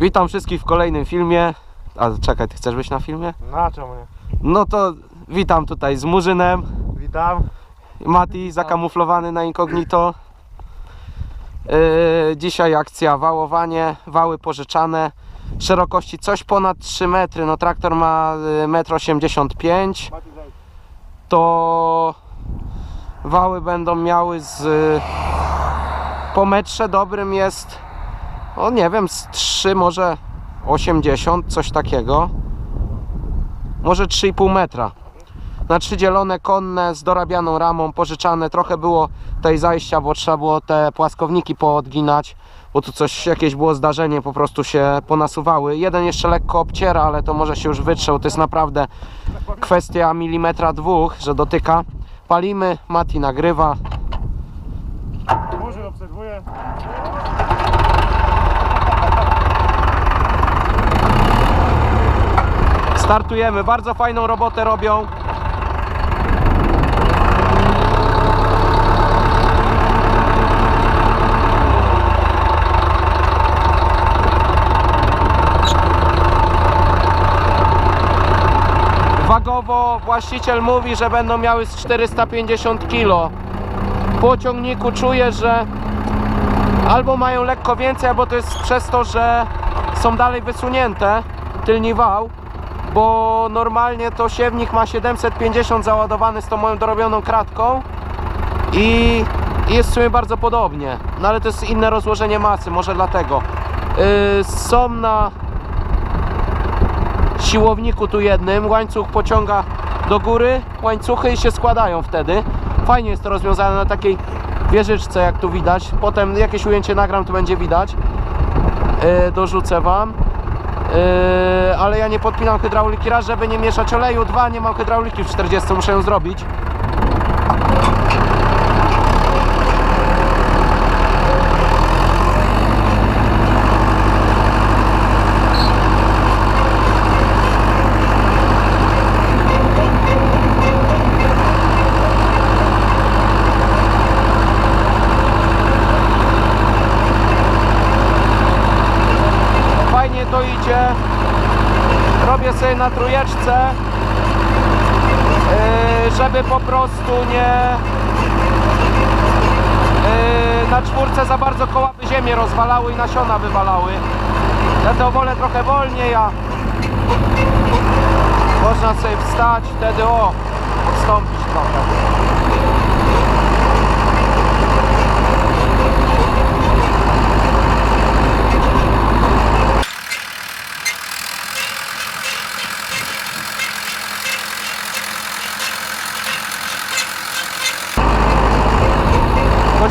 Witam wszystkich w kolejnym filmie. A czekaj, ty chcesz być na filmie? Na czemu nie? No to witam tutaj z Murzynem. Witam. Mati zakamuflowany na incognito. Yy, dzisiaj akcja wałowanie, wały pożyczane. Szerokości coś ponad 3 metry. No traktor ma yy, 1,85 m. Mati zejdź. To wały będą miały z po metrze dobrym jest o nie wiem z 3 może 80 coś takiego. Może 3,5 metra. Na trzy dzielone konne z dorabianą ramą pożyczane. Trochę było tej zajścia bo trzeba było te płaskowniki poodginać bo tu coś jakieś było zdarzenie po prostu się ponasuwały. Jeden jeszcze lekko obciera ale to może się już wytrzał. To jest naprawdę kwestia milimetra dwóch że dotyka. Palimy Mati nagrywa. Murzyn obserwuje. Startujemy, bardzo fajną robotę robią. Wagowo właściciel mówi, że będą miały z 450 kg. Po ciągniku czuję, że albo mają lekko więcej, albo to jest przez to, że są dalej wysunięte tylni wał bo normalnie to siewnik ma 750 załadowany z tą moją dorobioną kratką i jest w sumie bardzo podobnie, no ale to jest inne rozłożenie masy, może dlatego. Yy, są na siłowniku tu jednym, łańcuch pociąga do góry, łańcuchy się składają wtedy. Fajnie jest to rozwiązane na takiej wieżyczce, jak tu widać. Potem jakieś ujęcie nagram, to będzie widać. Yy, dorzucę Wam. Yy, ale ja nie podpinam hydrauliki raz, żeby nie mieszać oleju, dwa, nie mam hydrauliki w 40, muszę ją zrobić. na trójeczce e, żeby po prostu nie e, na czwórce za bardzo koła by ziemię rozwalały i nasiona wywalały. Ja to wolę trochę wolniej a można sobie wstać wtedy o odstąpić trochę.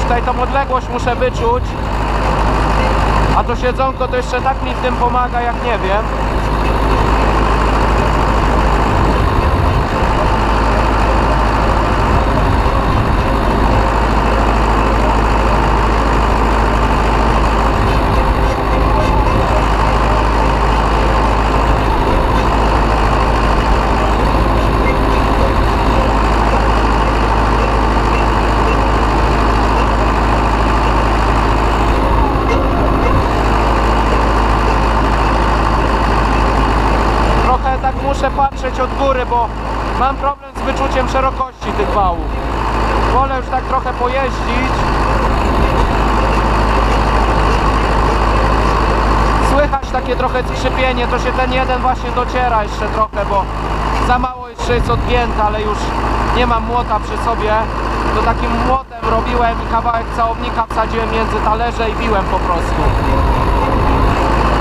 Tutaj tą odległość muszę wyczuć. A to siedzonko to jeszcze tak mi w tym pomaga, jak nie wiem. Trochę tak muszę patrzeć od góry, bo mam problem z wyczuciem szerokości tych wałów. Wolę już tak trochę pojeździć. Słychać takie trochę skrzypienie, to się ten jeden właśnie dociera jeszcze trochę, bo za mało jeszcze jest odgięty, ale już nie mam młota przy sobie. To takim młotem robiłem i kawałek całownika wsadziłem między talerze i biłem po prostu.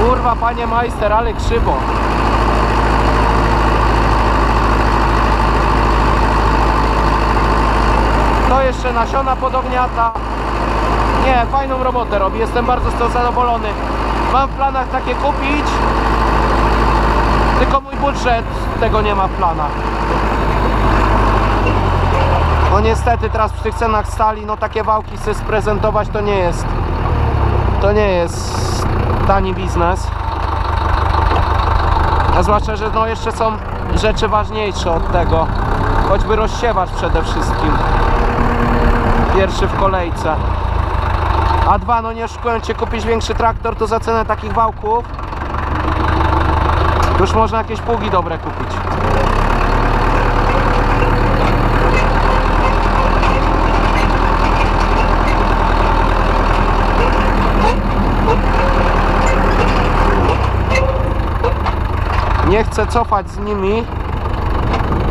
Kurwa, panie majster, ale krzywo. To jeszcze nasiona podogniata. Nie, fajną robotę robi, jestem bardzo z tego zadowolony. Mam w planach takie kupić, tylko mój budżet tego nie ma w planach. No niestety teraz przy tych cenach stali, no takie wałki sobie sprezentować to nie jest, to nie jest tani biznes. A zwłaszcza, że no jeszcze są rzeczy ważniejsze od tego, choćby rozsiewacz przede wszystkim pierwszy w kolejce. A dwa, no nie oszukując cię, kupić większy traktor, to za cenę takich wałków Już można jakieś pługi dobre kupić. Nie chcę cofać z nimi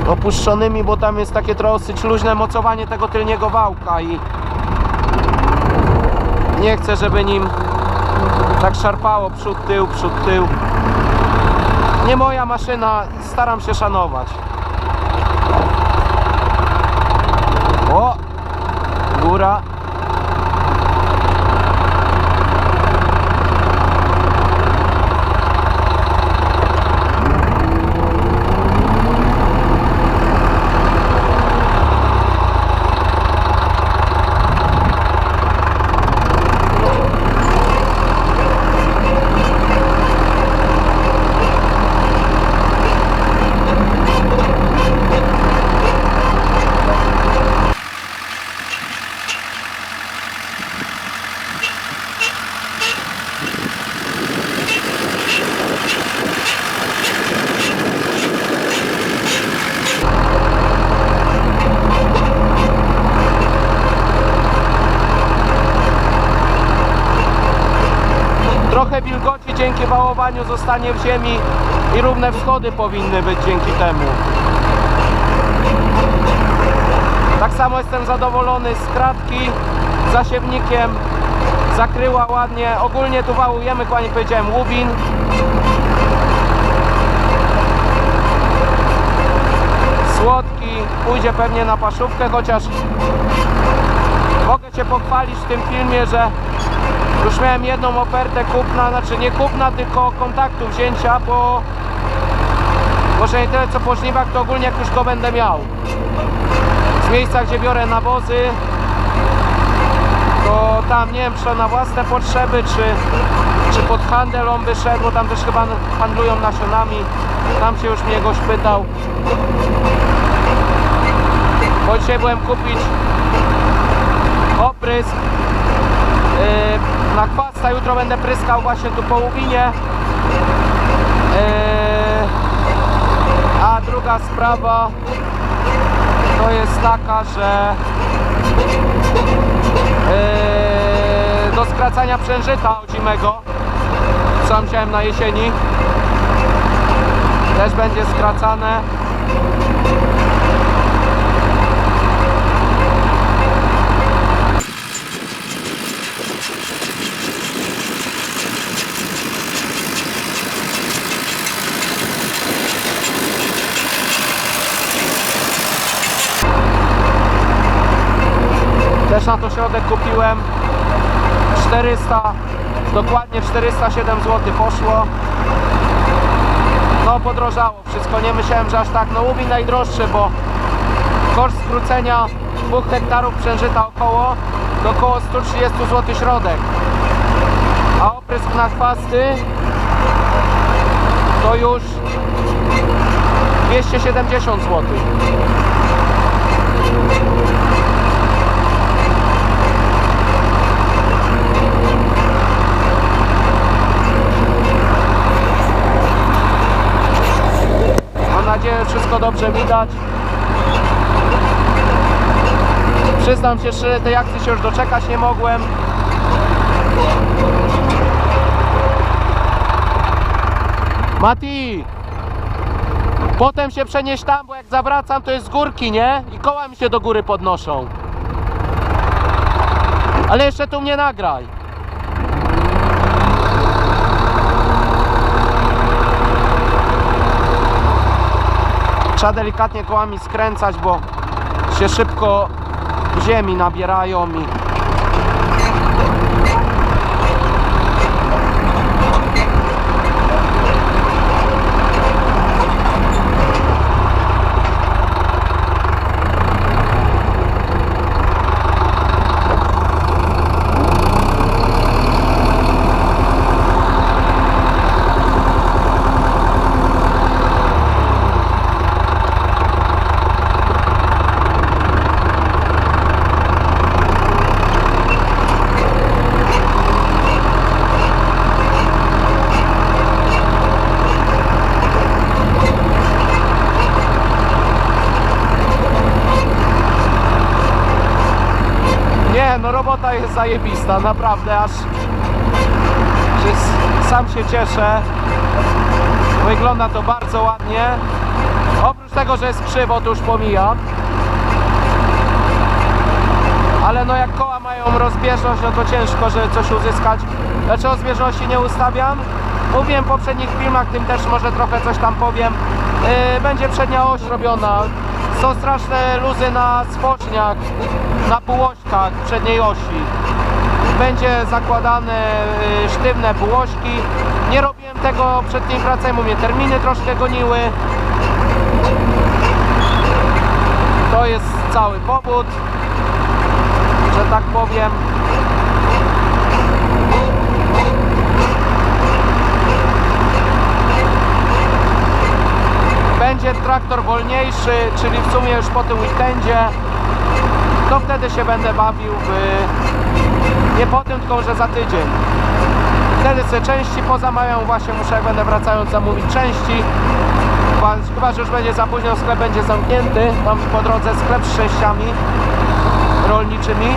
opuszczonymi, bo tam jest takie dosyć luźne mocowanie tego tylniego wałka i nie chcę, żeby nim tak szarpało przód, tył, przód, tył. Nie moja maszyna, staram się szanować. O! Góra. Trochę wilgoci zostanie w ziemi i równe wschody powinny być dzięki temu. Tak samo jestem zadowolony z kratki, zasiewnikiem. Zakryła ładnie. Ogólnie tu wałujemy, nie powiedziałem, łubin. Słodki, pójdzie pewnie na paszówkę, chociaż mogę Cię pochwalić w tym filmie, że już miałem jedną ofertę kupna, znaczy nie kupna, tylko kontaktu wzięcia, bo może nie tyle co po żniwach, to ogólnie jak już go będę miał. Z miejsca, gdzie biorę nawozy, to tam nie wiem, czy na własne potrzeby, czy, czy pod handel on by szedł, bo tam też chyba handlują nasionami. Tam się już mnie goś pytał. Bo dzisiaj byłem kupić oprysk Jutro będę pryskał właśnie tu po łubinie. Yy, a druga sprawa to jest taka, że yy, do skracania przężyta odzimego co wziąłem na jesieni. Też będzie skracane Na to środek kupiłem 400, dokładnie 407 zł poszło. No podrożało wszystko, nie myślałem, że aż tak. No łubin najdroższy, bo koszt skrócenia 2 hektarów przężyta około to około 130 zł środek. A oprysk na chwasty to już 270 zł. Że wszystko dobrze widać. Przyznam się szczerze, tej akcji się już doczekać nie mogłem. Mati! Potem się przenieść tam, bo jak zawracam to jest z górki, nie? I koła mi się do góry podnoszą. Ale jeszcze tu mnie nagraj. Trzeba delikatnie kołami skręcać, bo się szybko ziemi nabierają i Robota jest zajebista, naprawdę, aż że sam się cieszę. Wygląda to bardzo ładnie. Oprócz tego, że jest krzywo, to już pomijam. Ale no jak koła mają rozbieżność, no to ciężko, żeby coś uzyskać. Dlaczego rozbieżności nie ustawiam? Mówiłem w poprzednich filmach, tym też może trochę coś tam powiem. Yy, będzie przednia oś robiona. Są straszne luzy na spoczniach, na półośkach przedniej osi. Będzie zakładane yy, sztywne półośki. Nie robiłem tego przed tym pracą, bo mnie terminy troszkę goniły. To jest cały powód że tak powiem. Będzie traktor wolniejszy, czyli w sumie już po tym weekendzie. To wtedy się będę bawił w... Nie po tym, tylko że za tydzień. Wtedy sobie części pozamawiam, właśnie muszę jak będę wracając zamówić części. Chyba, chyba, że już będzie za późno, sklep będzie zamknięty. Mam po drodze sklep z częściami rolniczymi.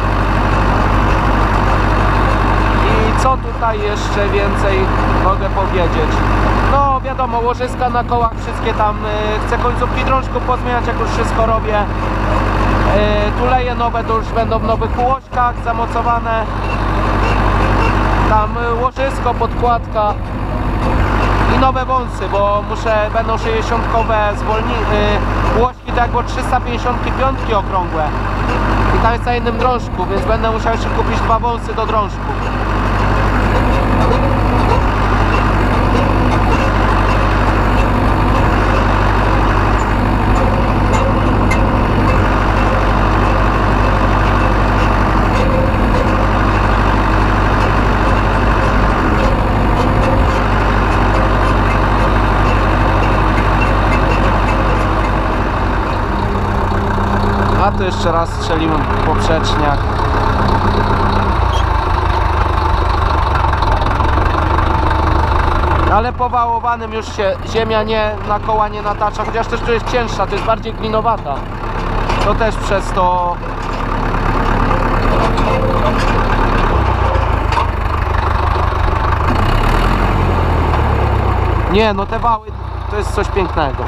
Co tutaj jeszcze więcej mogę powiedzieć? No wiadomo, łożyska na kołach, wszystkie tam, y, chcę końcówki drążków pozmieniać, jak już wszystko robię. Y, tuleje nowe to już będą w nowych półośkach zamocowane. Tam y, łożysko, podkładka i nowe wąsy, bo muszę, będą 60-kowe zwolni, y, łośki tak jak 355 okrągłe. I tam jest na jednym drążku, więc będę musiał jeszcze kupić dwa wąsy do drążków. Jeszcze raz strzeliłem w poprzeczniach. Ale po wałowanym już się ziemia nie na koła nie natacza, chociaż też tu jest cięższa, to jest bardziej glinowata. To też przez to Nie, no te wały to jest coś pięknego.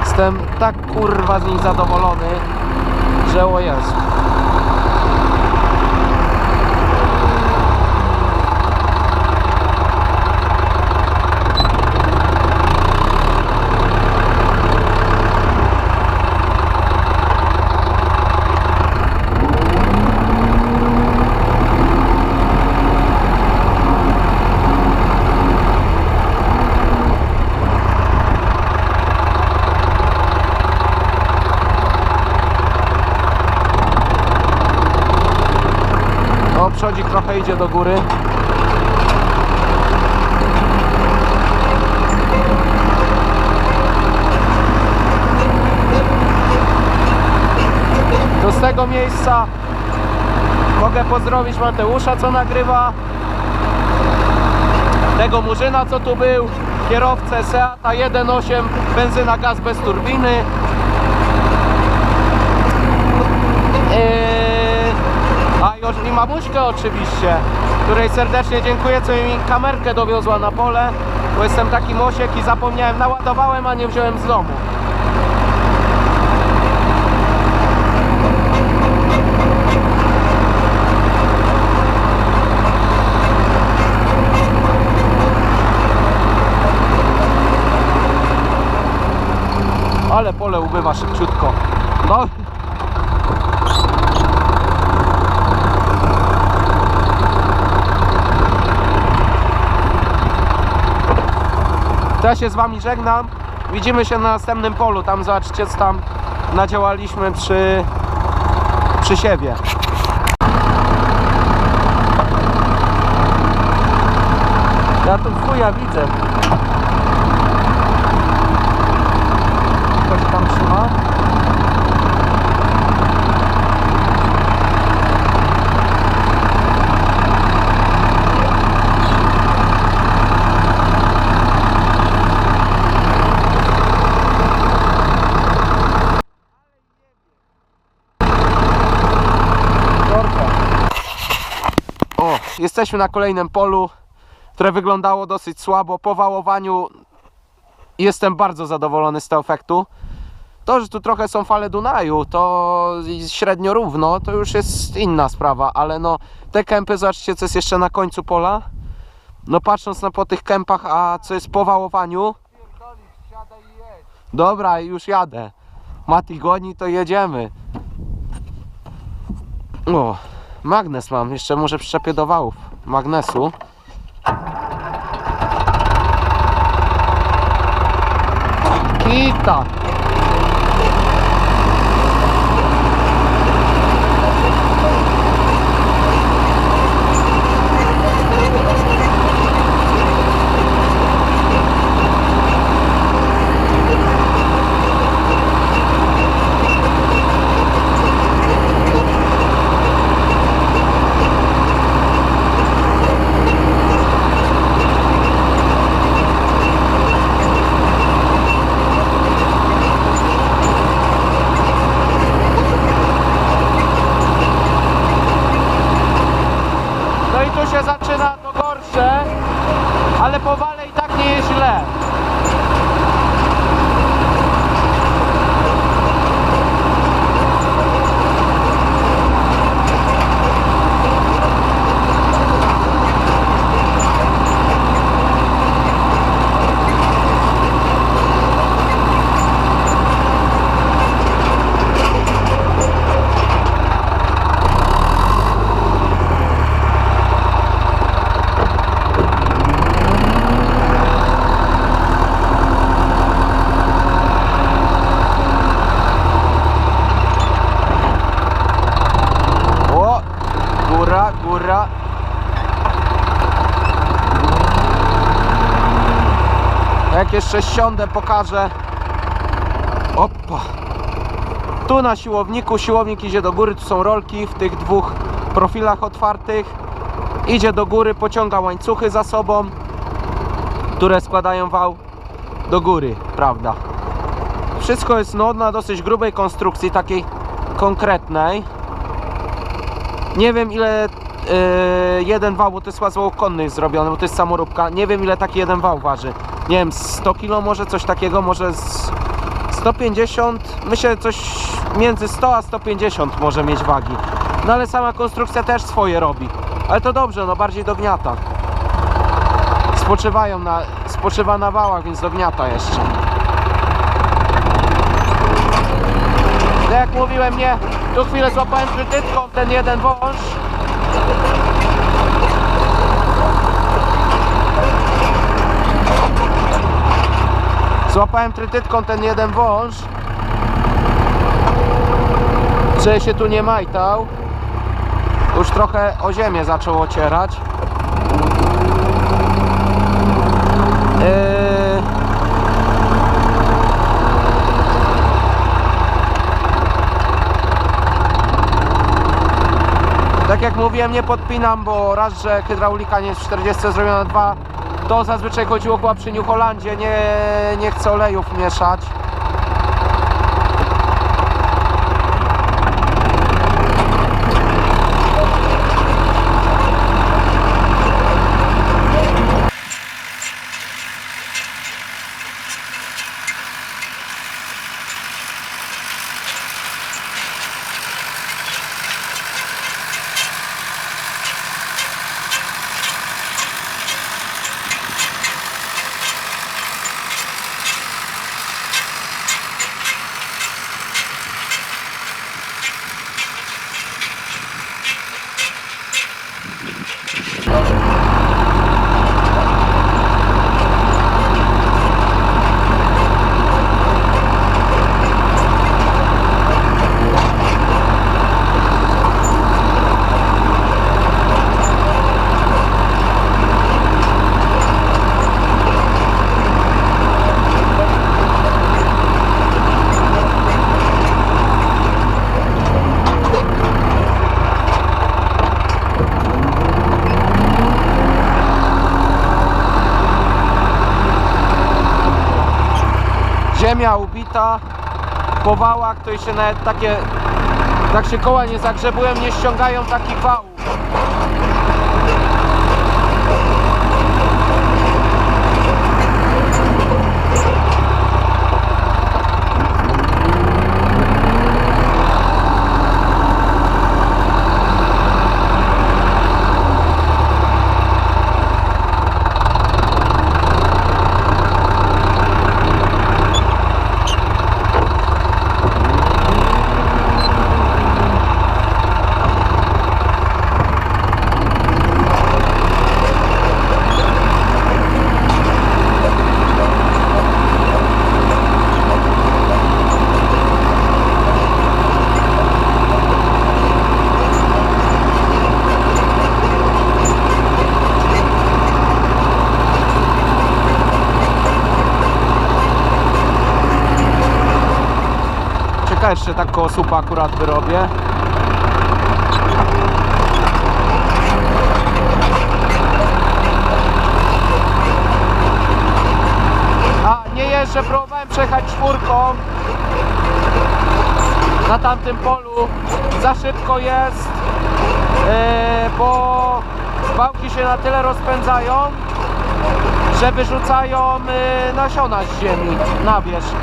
Jestem tak kurwa z nich zadowolony, że o Jezu. O, przodzik trochę idzie do góry. To z tego miejsca mogę pozdrowić Mateusza, co nagrywa. Tego Murzyna, co tu był. Kierowcę Seata 1.8 benzyna gaz bez turbiny. Już i mamuśkę oczywiście, której serdecznie dziękuję, co mi kamerkę dowiozła na pole, bo jestem taki mosiek i zapomniałem, naładowałem, a nie wziąłem z domu. Ale pole ubywa szybciutko. No, To ja się z wami żegnam. Widzimy się na następnym polu. Tam zobaczcie, co tam nadziałaliśmy przy, przy siebie. Ja tu chuja widzę. Kto się tam trzyma? Korka. Jesteśmy na kolejnym polu, które wyglądało dosyć słabo. Po wałowaniu jestem bardzo zadowolony z tego efektu. To, że tu trochę są fale Dunaju, to średnio równo, to już jest inna sprawa, ale no te kępy, zobaczcie co jest jeszcze na końcu pola. No patrząc na po tych kępach, a co jest po wałowaniu, Dobra, już jadę. Mati goni, to jedziemy. O, magnes mam. Jeszcze może przyczepię do wałów magnesu. Kita. No i tu się zaczyna to gorsze, ale po wale i tak nie jest źle. O, góra, góra. Jak jeszcze ściądę, pokażę. Opa. Tu na siłowniku, siłownik idzie do góry, tu są rolki w tych dwóch profilach otwartych. Idzie do góry, pociąga łańcuchy za sobą, które składają wał do góry, prawda? Wszystko jest no, na dosyć grubej konstrukcji, takiej konkretnej. Nie wiem ile jeden wał, bo to jest łazoł konny zrobiony, bo to jest samoróbka. Nie wiem ile taki jeden wał waży. Nie wiem, 100 kg może coś takiego, może z 150, myślę coś między 100 a 150 może mieć wagi. No ale sama konstrukcja też swoje robi. Ale to dobrze, no bardziej dogniata. Spoczywają na, spoczywa na wałach, więc dogniata jeszcze. Tak jak mówiłem, nie, tu chwilę złapałem krytytką ten jeden wąż. Złapałem trytytką ten jeden wąż. Że się tu nie majtał. Już trochę o ziemię zaczął ocierać. Yy... Tak jak mówiłem, nie podpinam, bo raz, że hydraulika nie jest w 40 zrobiona, dwa, to zazwyczaj chodziło chyba przy New Hollandzie, nie, nie chcę olejów mieszać. ziemia ubita po wałach, to się nawet takie tak się koła nie zagrzebują, nie ściągają takich wałów. Jeszcze słupa akurat wyrobię. A nie jeżdżę, próbowałem przejechać czwórką na tamtym polu. Za szybko jest, yy, bo wałki się na tyle rozpędzają, że wyrzucają yy, nasiona z ziemi na wierzch.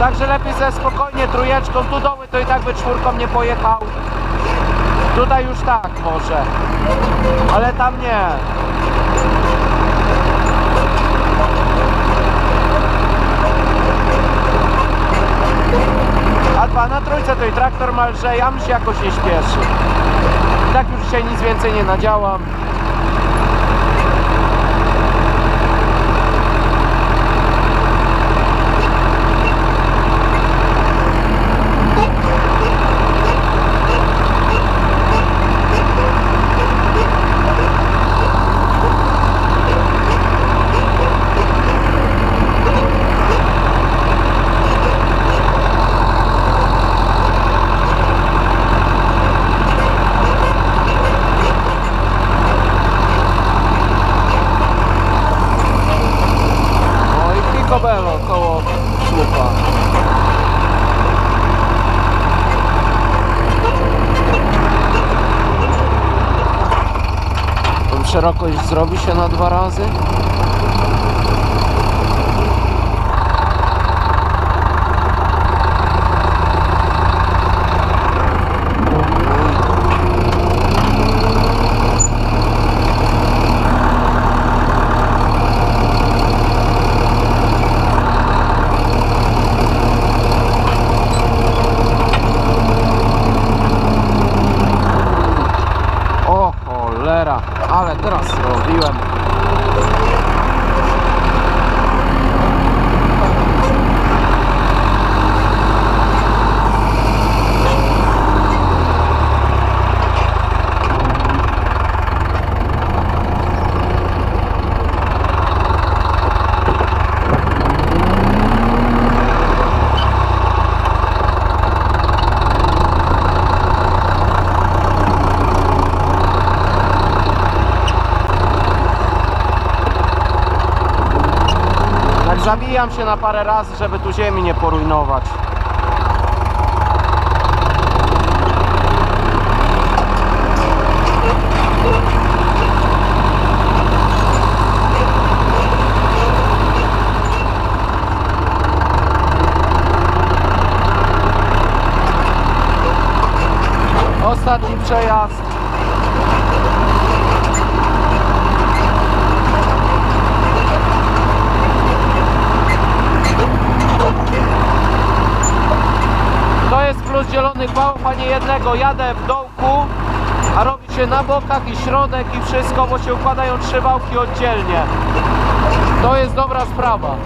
Także lepiej ze spokojnie trójeczką, tu doły to i tak by czwórką nie pojechał. Tutaj już tak może, ale tam nie. A dwa na trójce to i traktor ma lżej, a się jakoś nie śpieszy. Tak już dzisiaj nic więcej nie nadziałam. No i picobello koło słupa. Tą zrobi się na dwa razy. O cholera, ale teraz zrobiłem. Tak zabijam się na parę razy, żeby tu ziemi nie porujnować. Ostatni przejazd. To jest plus zielonych wałów, a nie jednego. Jadę w dołku, a robi się na bokach i środek i wszystko, bo się układają trzy wałki oddzielnie. To jest dobra sprawa.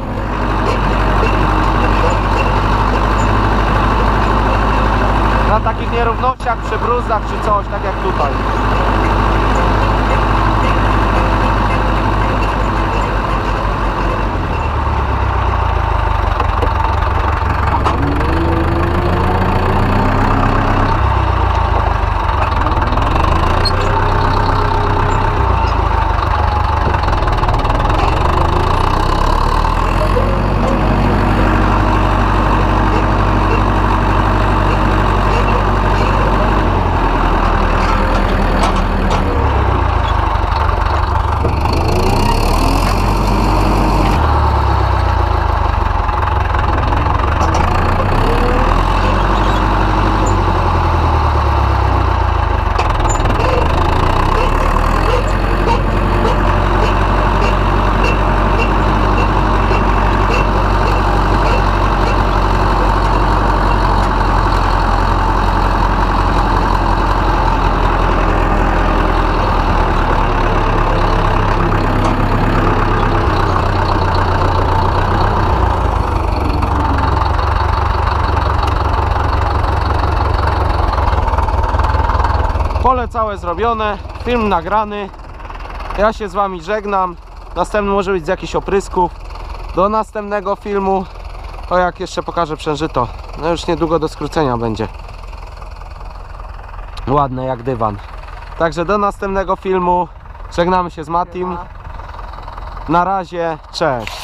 Na takich nierównościach, przy bruzdach czy coś, tak jak tutaj. Zrobione, film nagrany. Ja się z Wami żegnam. Następny może być z jakichś oprysków. Do następnego filmu. O jak jeszcze pokażę przężyto. No już niedługo do skrócenia będzie. Ładne jak dywan. Także do następnego filmu. Żegnamy się z Matim. Na razie, cześć.